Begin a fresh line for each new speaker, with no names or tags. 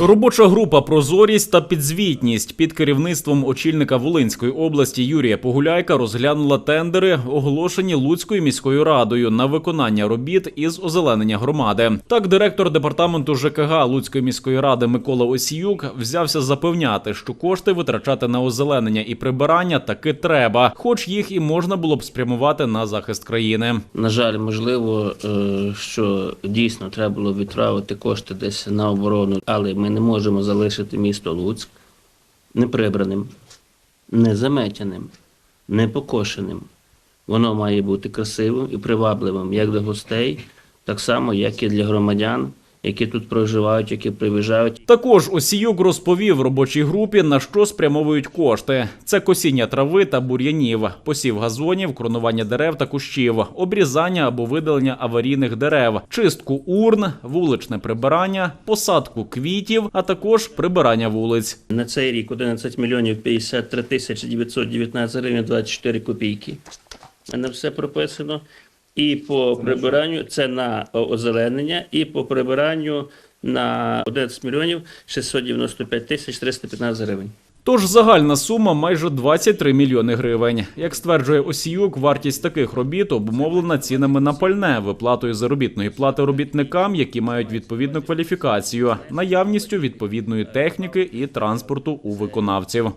Робоча група Прозорість та підзвітність під керівництвом очільника Волинської області Юрія Погуляйка розглянула тендери, оголошені Луцькою міською радою на виконання робіт із озеленення громади. Так, директор департаменту ЖКГ Луцької міської ради Микола Осіюк взявся запевняти, що кошти витрачати на озеленення і прибирання таки треба, хоч їх і можна було б спрямувати на захист країни.
На жаль, можливо, е, що дійсно треба було відправити кошти десь на оборону, але не можемо залишити місто Луцьк неприбраним, незаметяним, непокошеним. Воно має бути красивим і привабливим як для гостей, так само, як і для громадян, які тут проживають, які приїжджають.
Також Осіюк розповів робочій групі, на що спрямовують кошти: це косіння трави та бур'янів, посів газонів, кронування дерев та кущів, обрізання або видалення аварійних дерев, чистку урн, вуличне прибирання, посадку квітів, а також прибирання вулиць.
На цей рік 11 мільйонів 53 тисячі 919 гривень 24 копійки. На все прописано. І по прибиранню це на озеленення, і по прибиранню на 11 мільйонів 695 тисяч 315 гривень.
Тож загальна сума майже 23 мільйони гривень. Як стверджує Осіюк, вартість таких робіт обумовлена цінами на пальне, виплатою заробітної плати робітникам, які мають відповідну кваліфікацію, наявністю відповідної техніки і транспорту у виконавців.